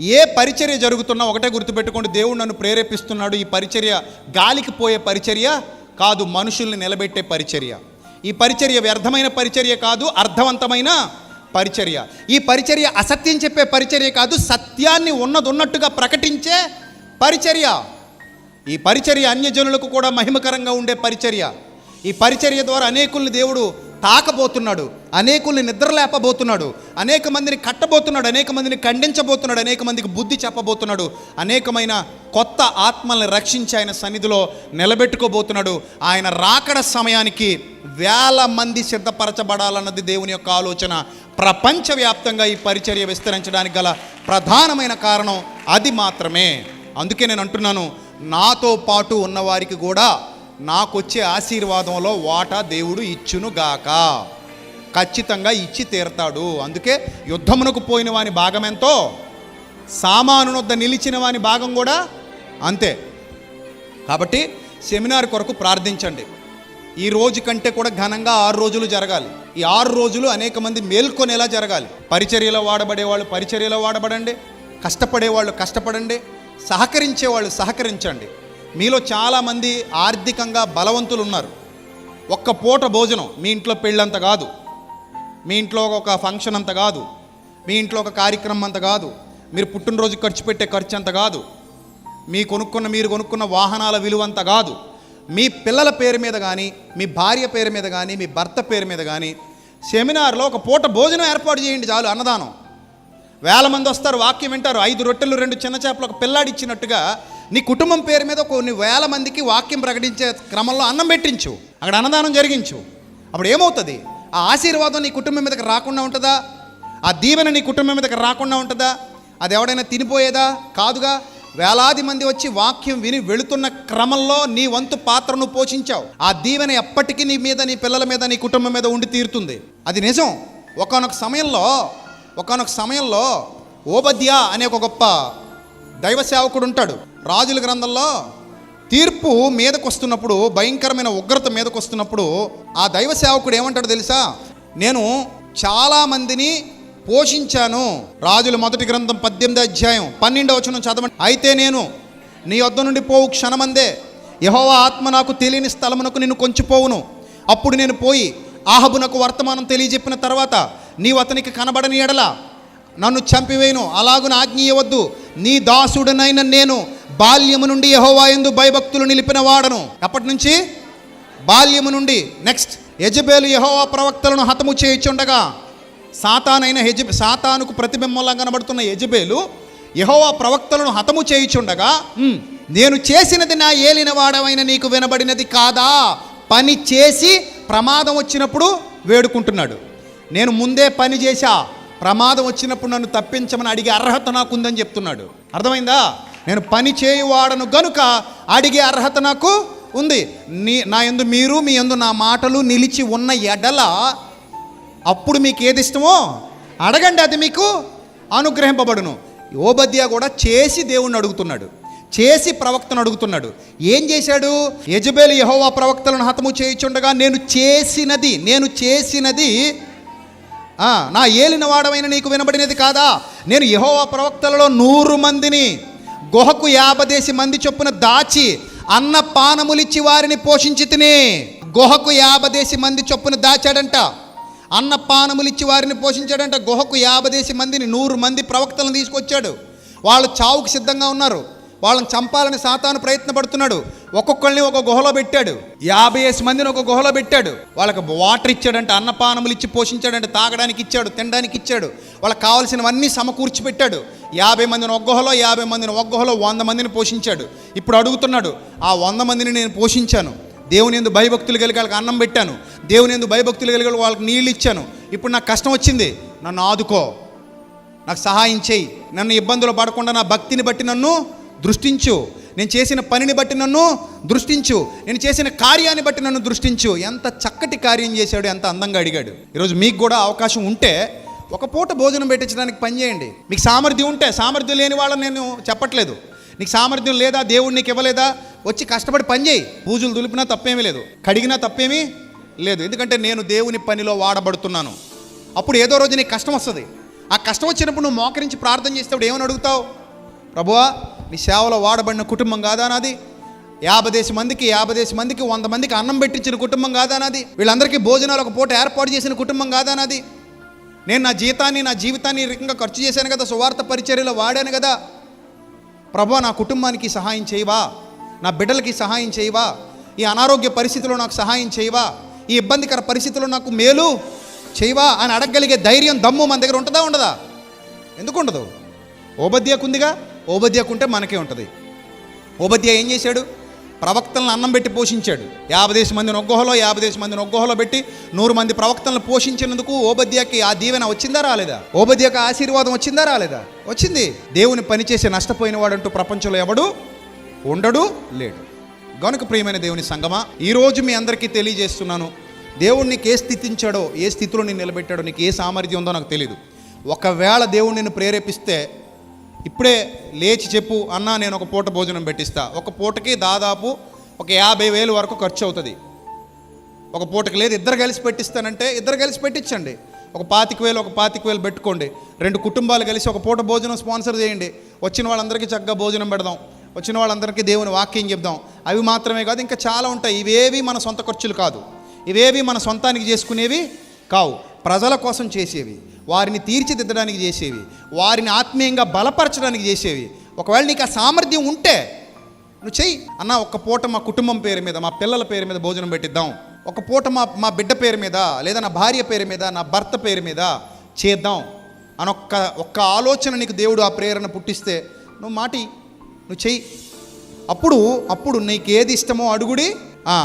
ఏ పరిచర్య జరుగుతున్నా ఒకటే గుర్తుపెట్టుకోండి దేవుడు నన్ను ప్రేరేపిస్తున్నాడు. ఈ పరిచర్య గాలికి పోయే పరిచర్య కాదు మనుషుల్ని నిలబెట్టే పరిచర్య. ఈ పరిచర్య వ్యర్థమైన పరిచర్య కాదు అర్థవంతమైన పరిచర్య. ఈ పరిచర్య అసత్యం చెప్పే పరిచర్య కాదు సత్యాన్ని ఉన్నదున్నట్టుగా ప్రకటించే పరిచర్య. ఈ పరిచర్య అన్యజనులకు కూడా మహిమకరంగా ఉండే పరిచర్య. ఈ పరిచర్య ద్వారా అనేకుల్ని దేవుడు తాకబోతున్నాడు. అనేకుల్ని నిద్రలేపబోతున్నాడు. అనేక మందిని కట్టబోతున్నాడు. అనేక మందిని ఖండించబోతున్నాడు. అనేక మందికి బుద్ధి చెప్పబోతున్నాడు. అనేకమైన కొత్త ఆత్మల్ని రక్షించి ఆయన సన్నిధిలో నిలబెట్టుకోబోతున్నాడు. ఆయన రాకడ సమయానికి వేల మంది సిద్ధపరచబడాలన్నది దేవుని యొక్క ఆలోచన. ప్రపంచవ్యాప్తంగా ఈ పరిచర్య విస్తరించడానికి గల ప్రధానమైన కారణం అది మాత్రమే. అందుకే నేను అంటున్నాను నాతో పాటు ఉన్నవారికి కూడా నాకొచ్చే ఆశీర్వాదంలో వాటా దేవుడు ఇచ్చును గాక. ఖచ్చితంగా ఇచ్చి తీరతాడు. అందుకే యుద్ధమునకు పోయిన వాని భాగం ఎంతో? సామానునొద్ద నిలిచిన వాని భాగం కూడా అంతే. కాబట్టి సెమినార్ కొరకు ప్రార్థించండి. ఈ రోజు కంటే కూడా ఘనంగా ఆరు రోజులు జరగాలి. ఈ ఆరు రోజులు అనేక మంది మేల్కొనేలా జరగాలి. పరిచర్యలో వాడబడే వాళ్ళు పరిచర్యలో వాడబడండి. కష్టపడే వాళ్ళు కష్టపడండి. సహకరించే వాళ్ళు సహకరించండి. మీలో చాలామంది ఆర్థికంగా బలవంతులు ఉన్నారు ఒక్క పూట భోజనం మీ ఇంట్లో పెళ్ళంత కాదు. మీ ఇంట్లో ఒక ఫంక్షన్ అంత కాదు. మీ ఇంట్లో ఒక కార్యక్రమం అంత కాదు. మీరు పుట్టినరోజు ఖర్చు పెట్టే ఖర్చు అంత కాదు. మీ కొనుక్కున్న మీరు కొనుక్కున్న వాహనాల విలువ అంత కాదు. మీ పిల్లల పేరు మీద కానీ మీ భార్య పేరు మీద కానీ మీ భర్త పేరు మీద కానీ సెమినార్లో ఒక పూట భోజనం ఏర్పాటు చేయండి చాలు అన్నదానం. వేల మంది వస్తారు వాక్యం వింటారు. ఐదు రొట్టెలు రెండు చిన్న చేపలు ఒక పిల్లాడి ఇచ్చినట్టుగా నీ కుటుంబం పేరు మీద కొన్ని వేల మందికి వాక్యం ప్రకటించే క్రమంలో అన్నం పెట్టించు. అక్కడ అన్నదానం జరిగించు. అప్పుడు ఏమవుతుంది? ఆ ఆశీర్వాదం నీ కుటుంబం మీదకి రాకుండా ఉంటుందా? ఆ దీవెన నీ కుటుంబం మీదకి రాకుండా ఉంటుందా? అది ఎవడైనా తినిపోయేదా? కాదుగా వేలాది మంది వచ్చి వాక్యం విని వెళుతున్న క్రమంలో నీ వంతు పాత్రను పోషించావు. ఆ దీవెన ఎప్పటికీ నీ మీద నీ పిల్లల మీద నీ కుటుంబం మీద ఉండి తీరుతుంది. అది నిజం. ఒకనొక సమయంలో ఒకనొక సమయంలో ఓబద్యా అనే ఒక గొప్ప దైవ సేవకుడు ఉంటాడు. రాజుల గ్రంథంలో తీర్పు మీదకు వస్తున్నప్పుడు భయంకరమైన ఉగ్రత మీదకు వస్తున్నప్పుడు ఆ దైవ సేవకుడు ఏమంటాడు తెలుసా? నేను చాలా మందిని పోషించాను. రాజుల మొదటి గ్రంథం పద్దెనిమిది అధ్యాయం పన్నెండవ వచనం చదవండి. అయితే నేను నీ వద్ద నుండి పోవు క్షణమందే. యహోవ ఆత్మ నాకు తెలియని స్థలమునకు నిన్ను కొంచిపోవును. అప్పుడు నేను పోయి ఆహబునకు వర్తమానం తెలియజెప్పిన తర్వాత నీవు అతనికి కనబడని ఎడలా నన్ను చంపివేయను. అలాగున ఆజ్ఞీయవద్దు నీ దాసుడనైన నేను బాల్యము నుండి యహోవా ఎందు భయభక్తులు నిలిపిన వాడను. అప్పటి నుంచి? బాల్యము నుండి. నెక్స్ట్ యజబేలు యహోవా ప్రవక్తలను హతము చేయుచుండగా సాతానైన హెజ సాతానుకు ప్రతిబింబంలా కనబడుతున్న యజబేలు యహోవా ప్రవక్తలను హతము చేయుచుండగా నేను చేసినది నా ఏలిన వాడవైన నీకు వినబడినది కాదా? పని చేసి ప్రమాదం వచ్చినప్పుడు వేడుకుంటున్నాడు. నేను ముందే పని చేశా. ప్రమాదం వచ్చినప్పుడు నన్ను తప్పించమని అడిగే అర్హత నాకుందని చెప్తున్నాడు. అర్థమైందా? నేను పని చేయువాడను గనుక అడిగే అర్హత నాకు ఉంది. నీ నా ఎందు మీరు మీ ఎందు నా మాటలు నిలిచి ఉన్న ఎడల అప్పుడు మీకు ఏది ఇష్టమో అడగండి అది మీకు అనుగ్రహింపబడును. ఓబద్యా కూడా చేసి దేవుణ్ణి అడుగుతున్నాడు. చేసి ప్రవక్తను అడుగుతున్నాడు. ఏం చేశాడు? యజబేలు యహోవా ప్రవక్తలను హతము చేయించుండగా నేను చేసినది నేను చేసినది నా ఏలిన వాడమైన నీకు వినబడినది కాదా? నేను యహోవా ప్రవక్తలలో నూరు మందిని గుహకు యాభదేసి మంది చొప్పున దాచి అన్న పానములిచ్చి వారిని పోషించి తిని గుహకు యాభదేసి మంది చొప్పున దాచాడంట. అన్న పానములిచ్చి వారిని పోషించాడంట. గుహకు యాభదేసి మందిని నూరు మంది ప్రవక్తలను తీసుకొచ్చాడు. వాళ్ళు చావుకు సిద్ధంగా ఉన్నారు. వాళ్ళని చంపాలని సాతాను ప్రయత్నపడుతున్నాడు. ఒక్కొక్కరిని ఒక గుహలో పెట్టాడు. యాభై వేసి మందిని ఒక గుహలో పెట్టాడు. వాళ్ళకి వాటర్ ఇచ్చాడంటే అన్నపానములు ఇచ్చి పోషించాడంటే తాగడానికి ఇచ్చాడు తినడానికి ఇచ్చాడు. వాళ్ళకి కావాల్సినవన్నీ సమకూర్చి పెట్టాడు. యాభై మందిని ఒక గుహలో యాభై మందిని ఒక గుహలో వంద మందిని పోషించాడు. ఇప్పుడు అడుగుతున్నాడు ఆ వంద మందిని నేను పోషించాను. దేవుని ఎందు భయభక్తులు కలిగి వాళ్ళకి అన్నం పెట్టాను. దేవుని ఎందు భయభక్తులు కలిగి వాళ్ళకి నీళ్ళు ఇచ్చాను. ఇప్పుడు నాకు కష్టం వచ్చింది. నన్ను ఆదుకో. నాకు సహాయం చేయి. నన్ను ఇబ్బందులు పడకుండా నా భక్తిని బట్టి నన్ను దృష్టించు. నేను చేసిన పనిని బట్టి నన్ను దృష్టించు. నేను చేసిన కార్యాన్ని బట్టి నన్ను దృష్టించు. ఎంత చక్కటి కార్యం చేశాడు ఎంత అందంగా అడిగాడు. ఈరోజు మీకు కూడా అవకాశం ఉంటే ఒక పూట భోజనం పెట్టించడానికి పని చేయండి. మీకు సామర్థ్యం ఉంటే సామర్థ్యం లేని వాళ్ళని నేను చెప్పట్లేదు. నీకు సామర్థ్యం లేదా దేవుడు నీకు ఇవ్వలేదా? వచ్చి కష్టపడి పని చేయి. పూజలు దులిపినా తప్పేమీ లేదు. కడిగినా తప్పేమీ లేదు. ఎందుకంటే నేను దేవుని పనిలో వాడబడుతున్నాను. అప్పుడు ఏదో రోజు నీకు కష్టం వస్తుంది. ఆ కష్టం వచ్చినప్పుడు నువ్వు మోకరించి ప్రార్థన చేసేటప్పుడు ఏమని అడుగుతావు? ప్రభువా నీ సేవలో వాడబడిన కుటుంబం కాదా నాది? యాభై దేశ మందికి యాభై దేశ మందికి వంద మందికి అన్నం పెట్టించిన కుటుంబం కాదా నాది? వీళ్ళందరికీ భోజనాలు ఒక పూట ఏర్పాటు చేసిన కుటుంబం కాదా నాది? నేను నా జీతాన్ని నా జీవితాన్ని రకంగా ఖర్చు చేశాను కదా సువార్త పరిచర్యలో వాడాను కదా. ప్రభు నా కుటుంబానికి సహాయం చేయవా? నా బిడ్డలకి సహాయం చేయవా? ఈ అనారోగ్య పరిస్థితిలో నాకు సహాయం చేయవా? ఈ ఇబ్బందికర పరిస్థితిలో నాకు మేలు చేయవా? అని అడగగలిగే ధైర్యం దమ్ము మన దగ్గర ఉంటుందా ఉండదా? ఎందుకు ఉండదు? ఓబద్యకుందిగా ఓబద్యాకుంటే మనకే ఉంటుంది. ఓబద్య ఏం చేశాడు? ప్రవక్తలను అన్నం పెట్టి పోషించాడు. యాభై దేశ మందిని ఒగ్గోహలో యాభై దేశ మందిని ఒగ్గోహలో పెట్టి నూరు మంది ప్రవక్తలను పోషించినందుకు ఓబద్యాకి ఆ దీవెన వచ్చిందా రాలేదా? ఓబద్యాకి ఆశీర్వాదం వచ్చిందా రాలేదా? వచ్చింది. దేవుని పనిచేసే నష్టపోయిన వాడంటూ ప్రపంచంలో ఎవడు ఉండడు లేడు. గనుక ప్రియమైన దేవుని సంగమా ఈరోజు మీ అందరికీ తెలియజేస్తున్నాను. దేవుడు నీకు ఏ స్థితించాడో ఏ స్థితిలో నేను నిలబెట్టాడో నీకు ఏ సామర్థ్యం ఉందో నాకు తెలియదు ఒకవేళ దేవుడు నిన్ను ప్రేరేపిస్తే ఇప్పుడే లేచి చెప్పు అన్నా నేను ఒక పూట భోజనం పెట్టిస్తా. ఒక పూటకి దాదాపు ఒక యాభై వేలు వరకు ఖర్చు అవుతుంది. ఒక పూటకి లేదు ఇద్దరు కలిసి పెట్టిస్తానంటే ఇద్దరు కలిసి పెట్టించండి. ఒక పాతిక వేలు ఒక పాతిక వేలు పెట్టుకోండి. రెండు కుటుంబాలు కలిసి ఒక పూట భోజనం స్పాన్సర్ చేయండి. వచ్చిన వాళ్ళందరికీ చక్కగా భోజనం పెడదాం. వచ్చిన వాళ్ళందరికీ దేవుని వాక్యం చెప్దాం. అవి మాత్రమే కాదు ఇంకా చాలా ఉంటాయి. ఇవేవి మన సొంత ఖర్చులు కాదు. ఇవేవి మన సొంతానికి చేసుకునేవి కావు. ప్రజల కోసం చేసేవి. వారిని తీర్చిదిద్దడానికి చేసేవి. వారిని ఆత్మీయంగా బలపరచడానికి చేసేవి. ఒకవేళ నీకు ఆ సామర్థ్యం ఉంటే నువ్వు చెయ్యి. అన్న ఒక పూట మా కుటుంబం పేరు మీద మా పిల్లల పేరు మీద భోజనం పెట్టిద్దాం. ఒక పూట మా మా బిడ్డ పేరు మీద లేదా నా భార్య పేరు మీద నా భర్త పేరు మీద చేద్దాం. అని ఒక్క ఒక్క ఆలోచన నీకు దేవుడు ఆ ప్రేరణ పుట్టిస్తే నువ్వు మాటి నువ్వు చెయ్యి. అప్పుడు అప్పుడు నీకు ఏది ఇష్టమో అడుగుడి.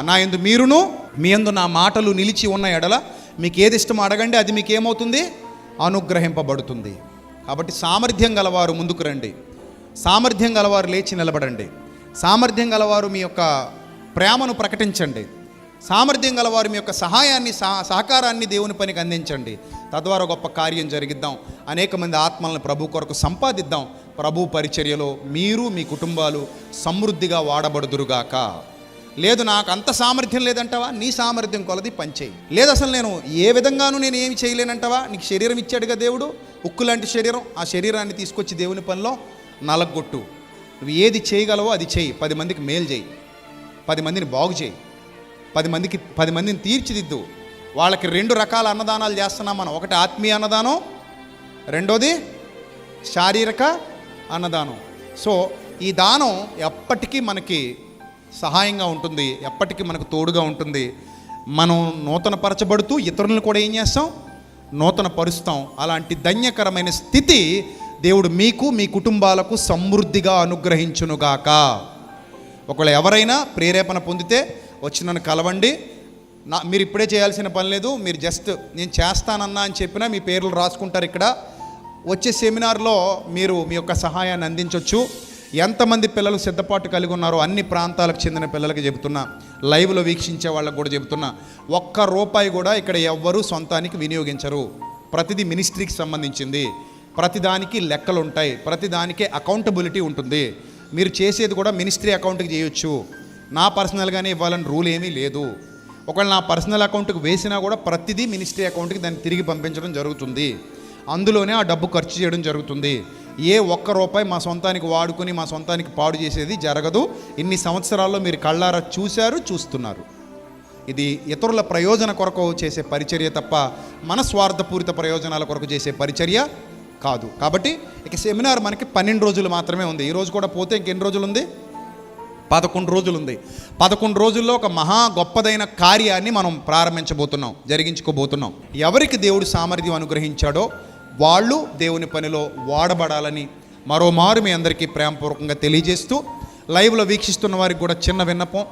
నా ఎందు మీరును మీ ఎందు నా మాటలు నిలిచి ఉన్న ఎడల మీకు ఏది ఇష్టమో అడగండి అది మీకు ఏమవుతుంది అనుగ్రహింపబడుతుంది. కాబట్టి సామర్థ్యం గలవారు ముందుకు రండి. సామర్థ్యం గలవారు లేచి నిలబడండి. సామర్థ్యం గలవారు మీ యొక్క ప్రేమను ప్రకటించండి. సామర్థ్యం గలవారు మీ యొక్క సహాయాన్ని సహకారాన్ని దేవుని పనికి అందించండి. తద్వారా గొప్ప కార్యం జరిగిద్దాం. అనేక మంది ఆత్మలను ప్రభు కొరకు సంపాదిద్దాం. ప్రభు పరిచర్యలో మీరు మీ కుటుంబాలు సమృద్ధిగా వాడబడుదురుగాక. లేదు నాకు అంత సామర్థ్యం లేదంటావా? నీ సామర్థ్యం కొలది పనిచేయి. లేదు అసలు నేను ఏ విధంగానూ నేను ఏమి చేయలేనంటావా? నీకు శరీరం ఇచ్చాడుగా దేవుడు? ఉక్కు లాంటి శరీరం. ఆ శరీరాన్ని తీసుకొచ్చి దేవుని పనిలో నలగొట్టు. నువ్వు ఏది చేయగలవో అది చేయి. పది మందికి మేలు చేయి. పది మందిని బాగు చేయి. పది మందికి పది మందిని తీర్చిదిద్దు. వాళ్ళకి రెండు రకాల అన్నదానాలు చేస్తున్నాం మనం. ఒకటి ఆత్మీయ అన్నదానం రెండోది శారీరక అన్నదానం. సో ఈ దానం ఎప్పటికీ మనకి సహాయంగా ఉంటుంది ఎప్పటికీ మనకు తోడుగా ఉంటుంది. మనం నూతనపరచబడుతూ ఇతరులను కూడా ఏం చేస్తాం? నూతన పరుస్తాం అలాంటి ధన్యకరమైన స్థితి దేవుడు మీకు మీ కుటుంబాలకు సమృద్ధిగా అనుగ్రహించునుగాక. ఒకవేళ ఎవరైనా ప్రేరేపణ పొందితే వచ్చి నన్ను కలవండి. నా మీరు ఇప్పుడే చేయాల్సిన పని లేదు. మీరు జస్ట్ నేను చేస్తానన్నా అని చెప్పినా మీ పేర్లు రాసుకుంటారు ఇక్కడ. వచ్చే సెమినార్లో మీరు మీ యొక్క సహాయాన్ని అందించవచ్చు ఎంతమంది పిల్లలు సిద్ధపాటు కలిగి ఉన్నారో అన్ని ప్రాంతాలకు చెందిన పిల్లలకి చెబుతున్నా లైవ్లో వీక్షించే వాళ్ళకు కూడా చెబుతున్నా ఒక్క రూపాయి కూడా ఇక్కడ ఎవ్వరూ సొంతానికి వినియోగించరు. ప్రతిదీ మినిస్ట్రీకి సంబంధించింది. ప్రతిదానికి లెక్కలు ఉంటాయి ప్రతిదానికి అకౌంటబిలిటీ ఉంటుంది. మీరు చేసేది కూడా మినిస్ట్రీ అకౌంట్కి చేయొచ్చు. నా పర్సనల్గానే ఇవ్వాలని రూల్ ఏమీ లేదు. ఒకవేళ నా పర్సనల్ అకౌంట్కి వేసినా కూడా ప్రతిదీ మినిస్ట్రీ అకౌంట్కి దాన్ని తిరిగి పంపించడం జరుగుతుంది. అందులోనే ఆ డబ్బు ఖర్చు చేయడం జరుగుతుంది. ఏ ఒక్క రూపాయి మా సొంతానికి వాడుకొని మా సొంతానికి పాడు చేసేది జరగదు. ఇన్ని సంవత్సరాల్లో మీరు కళ్ళారా చూశారు చూస్తున్నారు. ఇది ఇతరుల ప్రయోజన కొరకు చేసే పరిచర్య తప్ప మన స్వార్థపూరిత ప్రయోజనాల కొరకు చేసే పరిచర్య కాదు. కాబట్టి ఇక సెమినార్ మనకి పన్నెండు రోజులు మాత్రమే ఉంది. ఈరోజు కూడా పోతే ఇంకెన్ని రోజులు ఉంది పదకొండు రోజులు ఉంది పదకొండు రోజుల్లో ఒక మహా గొప్పదైన కార్యాన్ని మనం ప్రారంభించబోతున్నాం జరిగించుకోబోతున్నాం. ఎవరికి దేవుడు సామర్థ్యం అనుగ్రహించాడో వాళ్ళు దేవుని పనిలో వాడబడాలని మరోమారు మీ అందరికీ ప్రేమపూర్వకంగా తెలియజేస్తూ లైవ్లో వీక్షిస్తున్న వారికి కూడా చిన్న విన్నపం.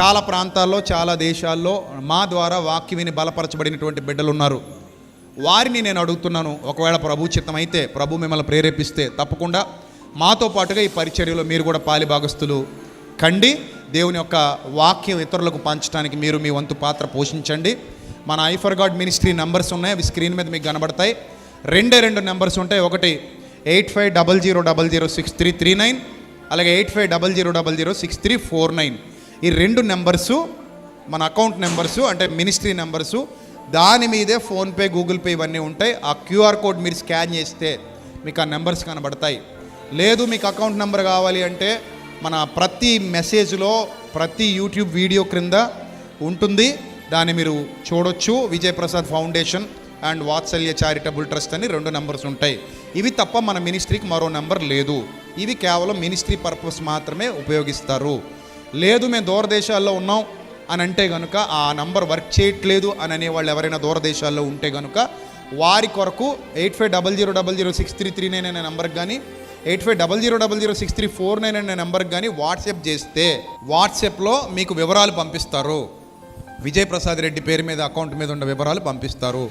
చాలా ప్రాంతాల్లో చాలా దేశాల్లో మా ద్వారా వాక్య విని బలపరచబడినటువంటి బిడ్డలు ఉన్నారు. వారిని నేను అడుగుతున్నాను ఒకవేళ ప్రభు చిత్తం అయితే ప్రభు మిమ్మల్ని ప్రేరేపిస్తే తప్పకుండా మాతో పాటుగా ఈ పరిచర్యలో మీరు కూడా పాలిభాగస్తులు కండి. దేవుని యొక్క వాక్యం ఇతరులకు పంచడానికి మీరు మీ వంతు పాత్ర పోషించండి. మన ఐఫర్ గాడ్ మినిస్ట్రీ నెంబర్స్ ఉన్నాయి అవి స్క్రీన్ మీద మీకు కనబడతాయి. రెండే రెండు నెంబర్స్ ఉంటాయి. ఒకటి eight five double zero double zero six three three nine అలాగే eight five double zero double zero six three four nine. ఈ రెండు నెంబర్సు మన అకౌంట్ నెంబర్సు అంటే మినిస్ట్రీ నెంబర్సు దాని మీదే ఫోన్పే గూగుల్ పే ఇవన్నీ ఉంటాయి. ఆ క్యూఆర్ కోడ్ మీరు స్కాన్ చేస్తే మీకు ఆ నెంబర్స్ కనబడతాయి. లేదు మీకు అకౌంట్ నెంబర్ కావాలి అంటే మన ప్రతి మెసేజ్లో ప్రతి యూట్యూబ్ వీడియో క్రింద ఉంటుంది. దాన్ని మీరు చూడొచ్చు. Vijay Prasad foundation and Vatsalya charitable trust అని రెండు నెంబర్స్ ఉంటాయి. ఇవి తప్ప మన మినిస్ట్రీకి మరో నెంబర్ లేదు. ఇవి కేవలం మినిస్ట్రీ పర్పస్ మాత్రమే ఉపయోగిస్తారు. లేదు మేము దూరదేశాల్లో ఉన్నాం అని అంటే కనుక ఆ నంబర్ వర్క్ చేయట్లేదు అని అనేవాళ్ళు ఎవరైనా దూరదేశాల్లో ఉంటే కనుక వారి కొరకు eight five double zero double zero six three three nine అనే నెంబర్కి కానీ eight five double zero double zero six three four nine అనే నెంబర్కి కానీ వాట్సాప్ చేస్తే వాట్సాప్లో మీకు వివరాలు పంపిస్తారు. విజయ్ ప్రసాద్ రెడ్డి పేరు మీద అకౌంట్ మీద ఉన్న వివరాలు పంపిస్తారు.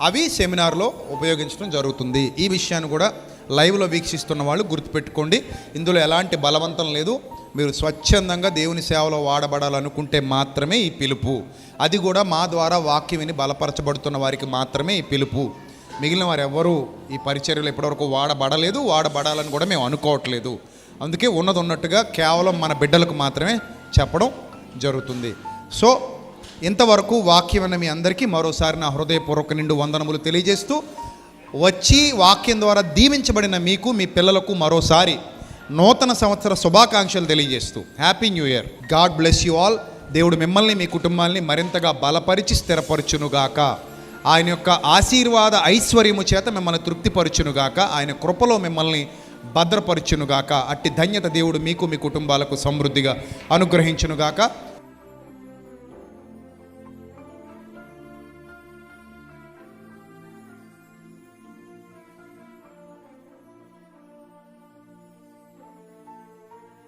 అవి సెమినార్లో ఉపయోగించడం జరుగుతుంది. ఈ విషయాన్ని కూడా లైవ్లో వీక్షిస్తున్న వాళ్ళు గుర్తుపెట్టుకోండి. ఇందులో ఎలాంటి బలవంతం లేదు. మీరు స్వచ్ఛందంగా దేవుని సేవలో వాడబడాలనుకుంటే మాత్రమే ఈ పిలుపు. అది కూడా మా ద్వారా వాక్యం విని బలపరచబడుతున్న వారికి మాత్రమే ఈ పిలుపు. మిగిలిన వారు ఎవ్వరూ ఈ పరిచర్యలు ఇప్పటివరకు వాడబడలేదు. వాడబడాలని కూడా మేము అనుకోవట్లేదు. అందుకే ఉన్నది ఉన్నట్టుగా కేవలం మన బిడ్డలకు మాత్రమే చెప్పడం జరుగుతుంది. సో ఇంతవరకు వాక్యం అన్న మీ అందరికీ మరోసారి నా హృదయపూర్వక నిండు వందనములు తెలియజేస్తూ వచ్చి వాక్యం ద్వారా దీవించబడిన మీకు మీ పిల్లలకు మరోసారి నూతన సంవత్సర శుభాకాంక్షలు తెలియజేస్తూ happy new year god bless you all దేవుడు మిమ్మల్ని మీ కుటుంబాన్ని మరింతగా బలపరిచి స్థిరపరచునుగాక. ఆయన యొక్క ఆశీర్వాద ఐశ్వర్యము చేత మిమ్మల్ని తృప్తిపరచునుగాక. ఆయన కృపలో మిమ్మల్ని భద్రపరచునుగాక. అట్టి ధన్యత దేవుడు మీకు మీ కుటుంబాలకు సమృద్ధిగా అనుగ్రహించునుగాక.